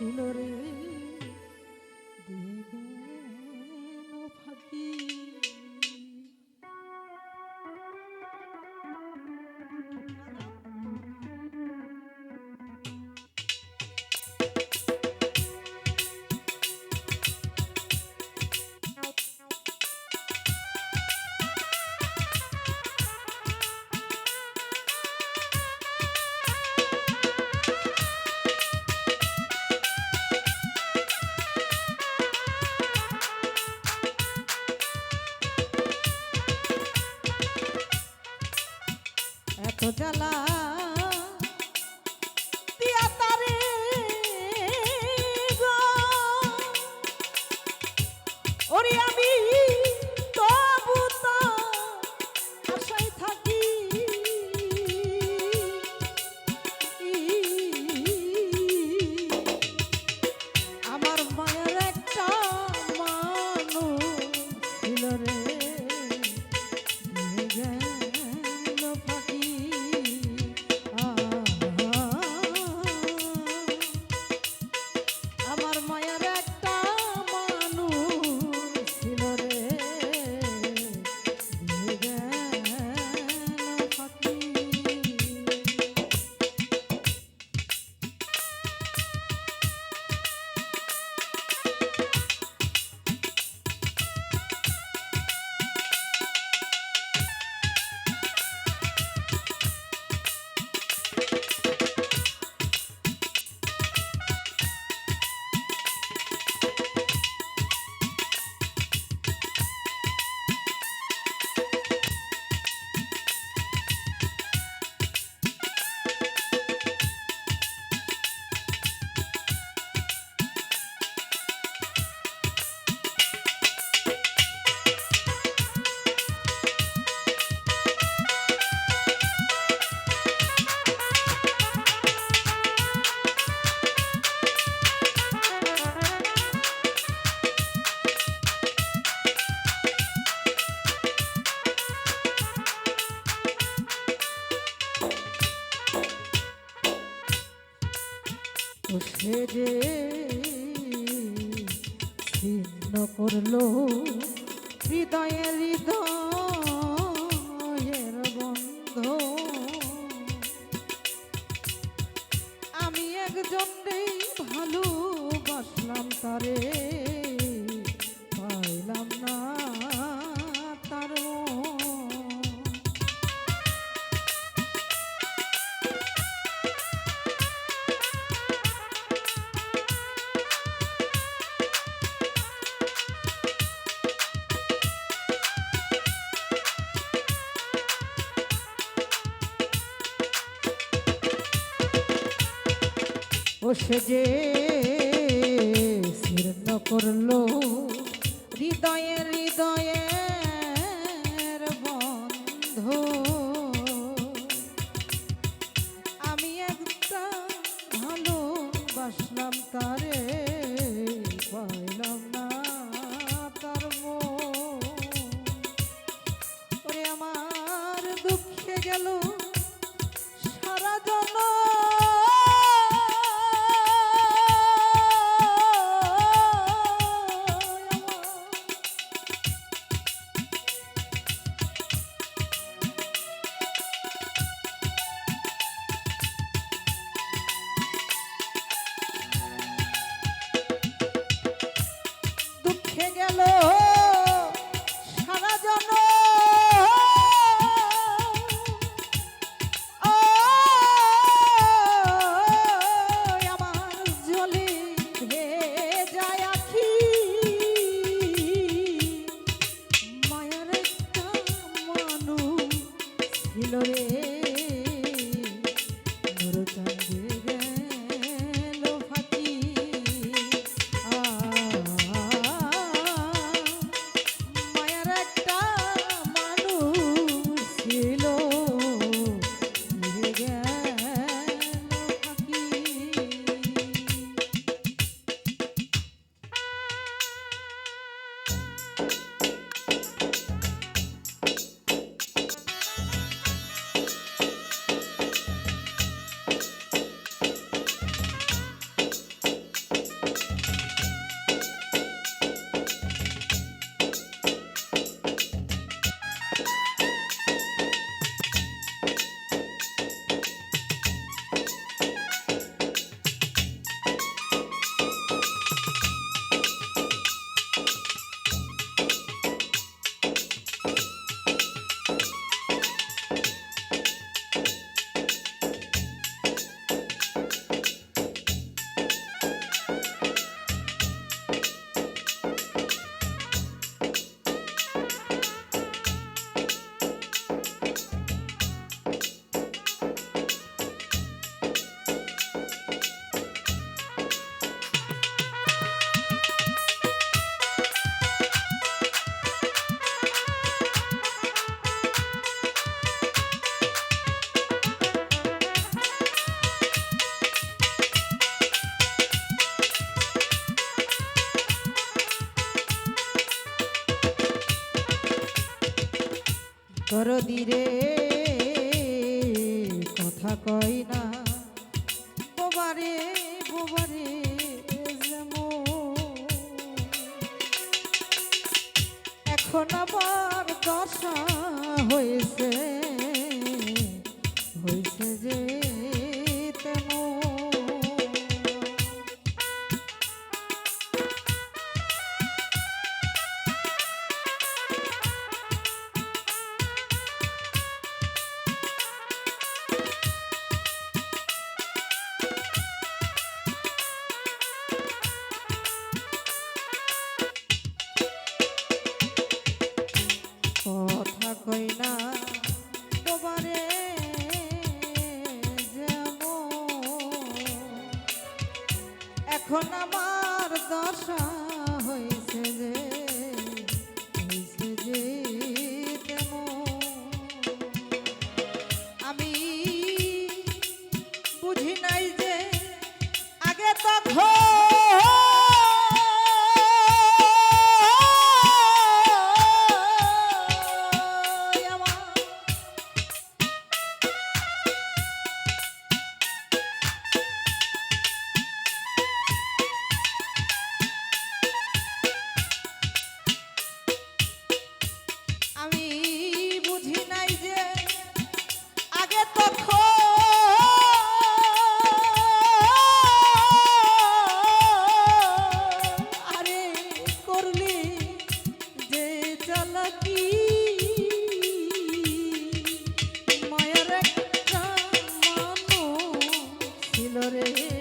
You Hilary. কষ্ট জ্বালা ভেজে ছিন্ন করল। হৃদয়ে হৃদয় মুখোশে যে শীর্ণ করল হৃদয়ে হৃদয়ের বন্ধ। দরদি রে কথা কই না। বোবারে বোবারে এখন আবার দশা রে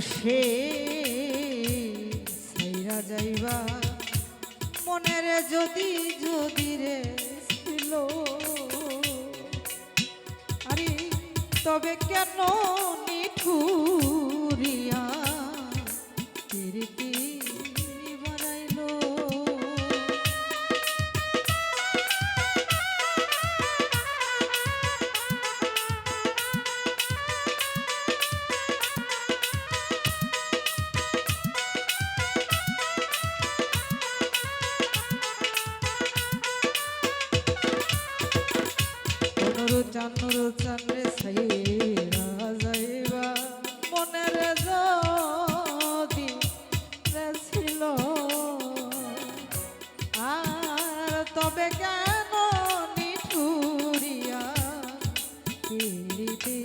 সে সাইরা যাইবা। মনের যদি যদি রে ছিল। আরে তবে কেন নিঠুরিয়া অনুরু চানুরু চানরে সাইরা যাইবা মনের যদি ছিল আর তবে কেন নিঠুরিয়া পিরিতি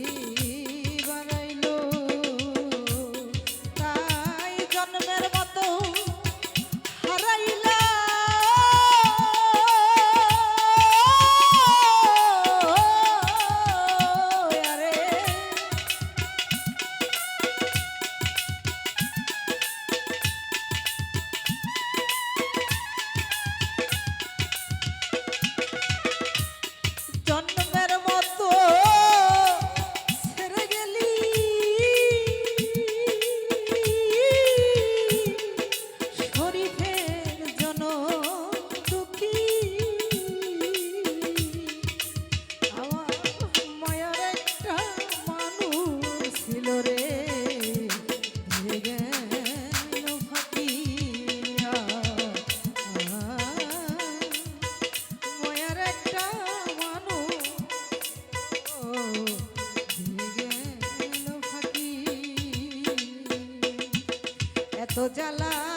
এত জ্বালা